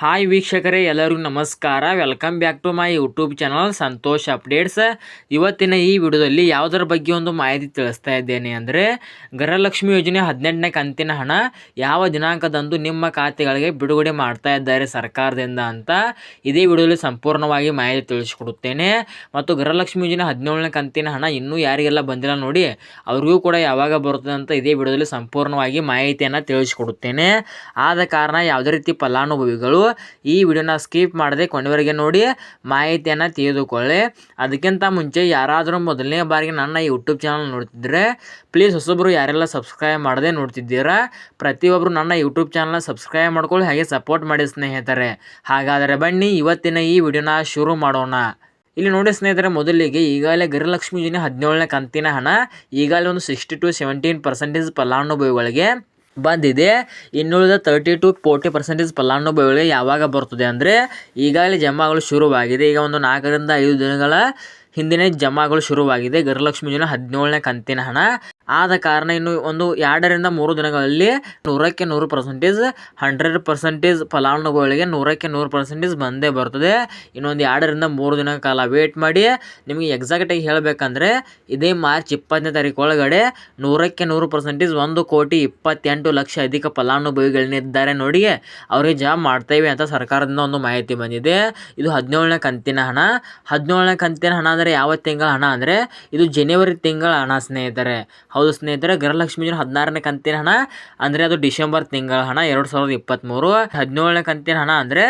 Hi ವೀಕ್ಷಕರೇ, ಎಲ್ಲರಿಗೂ ನಮಸ್ಕಾರ. Welcome back to my YouTube channel Santosh updates ಇವತ್ತಿನ ಈ ವಿಡಿಯೋದಲ್ಲಿ ಯಾವುದರ ಬಗ್ಗೆ ಒಂದು ಮಾಹಿತಿ ತಿಳಿಸ್ತಾ ಇದ್ದೇನೆ ಅಂದರೆ, ಗೃಹಲಕ್ಷ್ಮಿ ಯೋಜನೆ ಹದಿನೆಂಟನೇ ಕಂತಿನ ಹಣ ಯಾವ ದಿನಾಂಕದಂದು ನಿಮ್ಮ ಖಾತೆಗಳಿಗೆ ಬಿಡುಗಡೆ ಮಾಡ್ತಾ ಇದ್ದಾರೆ ಸರ್ಕಾರದಿಂದ ಅಂತ ಇದೇ ವಿಡಿಯೋದಲ್ಲಿ ಸಂಪೂರ್ಣವಾಗಿ ಮಾಹಿತಿ ತಿಳಿಸಿಕೊಡುತ್ತೇನೆ. ಮತ್ತು ಗೃಹಲಕ್ಷ್ಮಿ ಯೋಜನೆ ಹದಿನೇಳನೇ ಕಂತಿನ ಹಣ ಇನ್ನೂ ಯಾರಿಗೆಲ್ಲ ಬಂದಿಲ್ಲ ನೋಡಿ, ಅವ್ರಿಗೂ ಕೂಡ ಯಾವಾಗ ಬರುತ್ತದೆ ಅಂತ ಇದೇ ವಿಡಿಯೋದಲ್ಲಿ ಸಂಪೂರ್ಣವಾಗಿ ಮಾಹಿತಿಯನ್ನು ತಿಳಿಸ್ಕೊಡುತ್ತೇನೆ. ಆದ ಕಾರಣ ಯಾವುದೇ ರೀತಿ ಫಲಾನುಭವಿಗಳು ಈ ವಿಡಿಯೋನ ಸ್ಕಿಪ್ ಮಾಡದೆ ಕೊನೆವರೆಗೆ ನೋಡಿ, ಮಾಹಿತಿಯನ್ನು ತಿಳಿದುಕೊಳ್ಳಿ. ಅದಕ್ಕಿಂತ ಮುಂಚೆ ಯಾರಾದರೂ ಮೊದಲನೇ ಬಾರಿಗೆ ನನ್ನ ಯೂಟ್ಯೂಬ್ ಚಾನಲ್ ನೋಡ್ತಿದ್ರೆ ಪ್ಲೀಸ್ ಹೊಸೊಬ್ಬರು ಯಾರೆಲ್ಲ ಸಬ್ಸ್ಕ್ರೈಬ್ ಮಾಡದೆ ನೋಡ್ತಿದ್ದೀರಾ ಪ್ರತಿಯೊಬ್ಬರು ನನ್ನ ಯೂಟ್ಯೂಬ್ ಚಾನಲ್ನ ಸಬ್ಸ್ಕ್ರೈಬ್ ಮಾಡ್ಕೊಳ್ಳಿ, ಹಾಗೆ ಸಪೋರ್ಟ್ ಮಾಡಿ ಸ್ನೇಹಿತರೆ. ಹಾಗಾದರೆ ಬನ್ನಿ, ಇವತ್ತಿನ ಈ ವಿಡಿಯೋನ ಶುರು ಮಾಡೋಣ. ಇಲ್ಲಿ ನೋಡಿ ಸ್ನೇಹಿತರೆ, ಮೊದಲಿಗೆ ಈಗಾಗಲೇ ಗೃಹಲಕ್ಷ್ಮಿ ಹದಿನೇಳನೇ ಕಂತಿನ ಹಣ, ಈಗಾಗಲೇ ಒಂದು ಸಿಕ್ಸ್ಟಿ ಟು ಸೆವೆಂಟೀನ್ ಪರ್ಸೆಂಟೇಜ್ ಫಲಾನುಭವಿಗಳಿಗೆ ಬಂದಿದೆ. ಇನ್ನುಳಿದ ತರ್ಟಿ ಟು ಫೋರ್ಟಿ ಪರ್ಸೆಂಟೇಜ್ ಫಲಾನುಭವಿಗಳಿಗೆ ಯಾವಾಗ ಬರ್ತದೆ ಅಂದರೆ ಈಗಾಗಲೇ ಜಮಾಗಳು ಶುರುವಾಗಿದೆ. ಈಗ ಒಂದು ನಾಲ್ಕರಿಂದ ಐದು ದಿನಗಳ ಹಿಂದಿನ ಜಮಾಗಳು ಶುರುವಾಗಿದೆ. ಗೃಹಲಕ್ಷ್ಮಿ ಯೋಜನೆ ಹದಿನೇಳನೇ ಕಂತಿನ ಹಣ. ಆದ ಕಾರಣ ಇನ್ನು ಒಂದು ಎರಡರಿಂದ ಮೂರು ದಿನಗಳಲ್ಲಿ ನೂರಕ್ಕೆ ನೂರು ಪರ್ಸೆಂಟೇಜ್ ಹಂಡ್ರೆಡ್ ಪರ್ಸೆಂಟೇಜ್ ಫಲಾನುಭವಿಗಳಿಗೆ ನೂರಕ್ಕೆ ನೂರು ಪರ್ಸೆಂಟೇಜ್ ಬಂದೇ ಬರ್ತದೆ. ಇನ್ನೊಂದು ಎರಡರಿಂದ ಮೂರು ದಿನ ಕಾಲ ವೇಟ್ ಮಾಡಿ. ನಿಮಗೆ ಎಕ್ಸಾಕ್ಟಾಗಿ ಹೇಳಬೇಕಂದ್ರೆ ಇದೇ ಮಾರ್ಚ್ ಇಪ್ಪತ್ತನೇ ತಾರೀಕು ಒಳಗಡೆ ನೂರಕ್ಕೆ ನೂರು ಪರ್ಸೆಂಟೇಜ್ ಒಂದು ಕೋಟಿ ಇಪ್ಪತ್ತೆಂಟು ಲಕ್ಷ ಅಧಿಕ ಫಲಾನುಭವಿಗಳನ್ನಿದ್ದಾರೆ ನೋಡಿ. ಅವರಿಗೆ ಜಾಬ್ ಮಾಡ್ತೇವೆ ಅಂತ ಸರ್ಕಾರದಿಂದ ಒಂದು ಮಾಹಿತಿ ಬಂದಿದೆ. ಇದು ಹದಿನೇಳನೇ ಕಂತಿನ ಹಣ. ಹದಿನೇಳನೇ ಕಂತಿನ ಹಣ ಅಂದರೆ ಯಾವ ತಿಂಗಳ ಹಣ ಅಂದರೆ ಇದು ಜನವರಿ ತಿಂಗಳ ಹಣ ಸ್ನೇಹಿತರೆ. ಹೌದು ಸ್ನೇಹಿತರೆ ಗೃಹಲಕ್ಷ್ಮಿ ಯೋಜನೆ ಹದಿನಾರನೇ ಕಂತಿನ ಹಣ, ಅಂದರೆ ಅದು ಡಿಸೆಂಬರ್ ತಿಂಗಳ ಹಣ, ಎರಡು ಸಾವಿರದ ಇಪ್ಪತ್ತ್ಮೂರು ಹದಿನೇಳನೇ ಕಂತಿನ ಹಣ, ಅಂದರೆ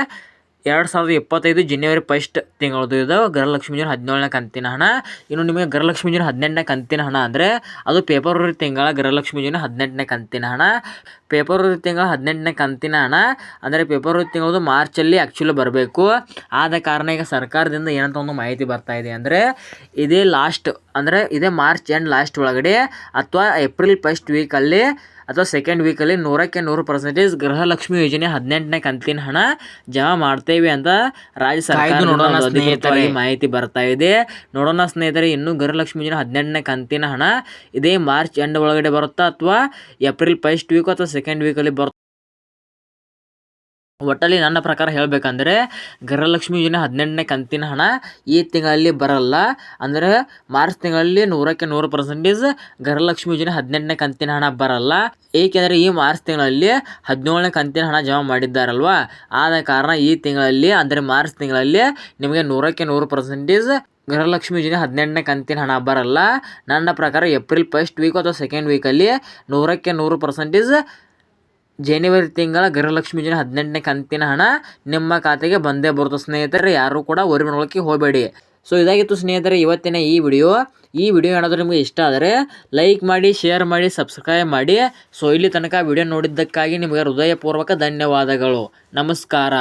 ಎರಡು ಸಾವಿರದ ಇಪ್ಪತ್ತೈದು ಜನವರಿ ಫಸ್ಟ್ ತಿಂಗಳದು ಇದು ಗೃಹಲಕ್ಷ್ಮಿ ಯೋಜನೆ ಹದಿನೇಳನೇ ಕಂತಿನ ಹಣ. ಇನ್ನು ನಿಮಗೆ ಗೃಹಲಕ್ಷ್ಮಿ ಜನ ಹದಿನೆಂಟನೇ ಕಂತಿನ ಹಣ ಅಂದರೆ ಅದು ಫೆಬ್ರವರಿ ತಿಂಗಳ ಗೃಹಲಕ್ಷ್ಮಿ ಯೋಜನೆ ಹದಿನೆಂಟನೇ ಕಂತಿನ ಹಣ. ಫೆಬ್ರವರಿ ತಿಂಗಳ ಹದಿನೆಂಟನೇ ಕಂತಿನ ಹಣ ಅಂದರೆ ಫೆಬ್ರವರಿ ತಿಂಗಳದು ಮಾರ್ಚಲ್ಲಿ ಆ್ಯಕ್ಚುಲಿ ಬರಬೇಕು. ಆದ ಕಾರಣ ಈಗ ಸರ್ಕಾರದಿಂದ ಏನಂತ ಒಂದು ಮಾಹಿತಿ ಬರ್ತಾ ಇದೆ ಅಂದರೆ ಇದೇ ಲಾಸ್ಟ್ ಅಂದರೆ ಇದೇ ಮಾರ್ಚ್ ಎಂಡ್ ಲಾಸ್ಟ್ ಒಳಗಡೆ ಅಥವಾ ಏಪ್ರಿಲ್ ಫಸ್ಟ್ ವೀಕಲ್ಲಿ ಅಥವಾ ಸೆಕೆಂಡ್ ವೀಕಲ್ಲಿ ನೂರಕ್ಕೆ ನೂರು ಪರ್ಸೆಂಟೇಜ್ ಗೃಹಲಕ್ಷ್ಮಿ ಯೋಜನೆ ಹದಿನೆಂಟನೇ ಕಂತಿನ ಹಣ ಜಮಾ ಮಾಡ್ತೇವೆ ಅಂತ ರಾಜ್ಯ ಸರ್ಕಾರ ಮಾಹಿತಿ ಬರ್ತಾ ಇದೆ. ನೋಡೋಣ ಸ್ನೇಹಿತರೆ ಇನ್ನು ಗೃಹಲಕ್ಷ್ಮಿ ಯೋಜನೆ ಹದಿನೆಂಟನೇ ಕಂತಿನ ಹಣ ಇದೇ ಮಾರ್ಚ್ ಎಂಡ್ ಒಳಗಡೆ ಬರುತ್ತಾ ಅಥವಾ ಏಪ್ರಿಲ್ ಫಸ್ಟ್ ವೀಕ್ ಅಥವಾ ಸೆಕೆಂಡ್ ವೀಕಲ್ಲಿ ಬರುತ್ತೆ? ಒಟ್ಟಲ್ಲಿ ನನ್ನ ಪ್ರಕಾರ ಹೇಳಬೇಕಂದ್ರೆ ಗೃಹಲಕ್ಷ್ಮಿ ಯೋಜನೆ ಹದಿನೆಂಟನೇ ಕಂತಿನ ಹಣ ಈ ತಿಂಗಳಲ್ಲಿ ಬರಲ್ಲ. ಅಂದರೆ ಮಾರ್ಚ್ ತಿಂಗಳಲ್ಲಿ ನೂರಕ್ಕೆ ನೂರು ಪರ್ಸೆಂಟೇಜ್ ಗೃಹಲಕ್ಷ್ಮಿ ಯೋಜನೆ ಹದಿನೆಂಟನೇ ಕಂತಿನ ಹಣ ಬರಲ್ಲ. ಏಕೆಂದರೆ ಈ ಮಾರ್ಚ್ ತಿಂಗಳಲ್ಲಿ ಹದಿನೇಳನೇ ಕಂತಿನ ಹಣ ಜಮಾ ಮಾಡಿದ್ದಾರಲ್ವಾ? ಆದ ಕಾರಣ ಈ ತಿಂಗಳಲ್ಲಿ, ಅಂದರೆ ಮಾರ್ಚ್ ತಿಂಗಳಲ್ಲಿ ನಿಮಗೆ ನೂರಕ್ಕೆ ನೂರು ಪರ್ಸೆಂಟೇಜ್ ಗೃಹಲಕ್ಷ್ಮಿ ಯೋಜನೆ ಹದಿನೆಂಟನೇ ಕಂತಿನ ಹಣ ಬರಲ್ಲ. ನನ್ನ ಪ್ರಕಾರ ಏಪ್ರಿಲ್ ಫಸ್ಟ್ ವೀಕ್ ಅಥವಾ ಸೆಕೆಂಡ್ ವೀಕಲ್ಲಿ ನೂರಕ್ಕೆ ನೂರು ಪರ್ಸೆಂಟೇಜ್ ಜನವರಿ ತಿಂಗಳ ಗೃಹಲಕ್ಷ್ಮಿ ಯೋಜನೆ ಹದಿನೆಂಟನೇ ಕಂತಿನ ಹಣ ನಿಮ್ಮ ಖಾತೆಗೆ ಬಂದೇ ಬರುತ್ತೆ. ಸ್ನೇಹಿತರೆ, ಯಾರು ಕೂಡ ವರಿ ಮಾಡ್ಕೊಳ್ಳೋಕ್ಕೆ ಹೋಗಬೇಡಿ. ಸೊ ಇದಾಗಿತ್ತು ಸ್ನೇಹಿತರೆ, ಇವತ್ತಿನ ಈ ವಿಡಿಯೋ. ಈ ವಿಡಿಯೋ ಏನಾದರೂ ನಿಮಗೆ ಇಷ್ಟ ಆದರೆ ಲೈಕ್ ಮಾಡಿ ಶೇರ್ ಮಾಡಿ ಸಬ್ಸ್ಕ್ರೈಬ್ ಮಾಡಿ. ಸೊ ಇಲ್ಲಿ ತನಕ ವಿಡಿಯೋ ನೋಡಿದ್ದಕ್ಕಾಗಿ ನಿಮಗೆ ಹೃದಯಪೂರ್ವಕ ಧನ್ಯವಾದಗಳು. ನಮಸ್ಕಾರ.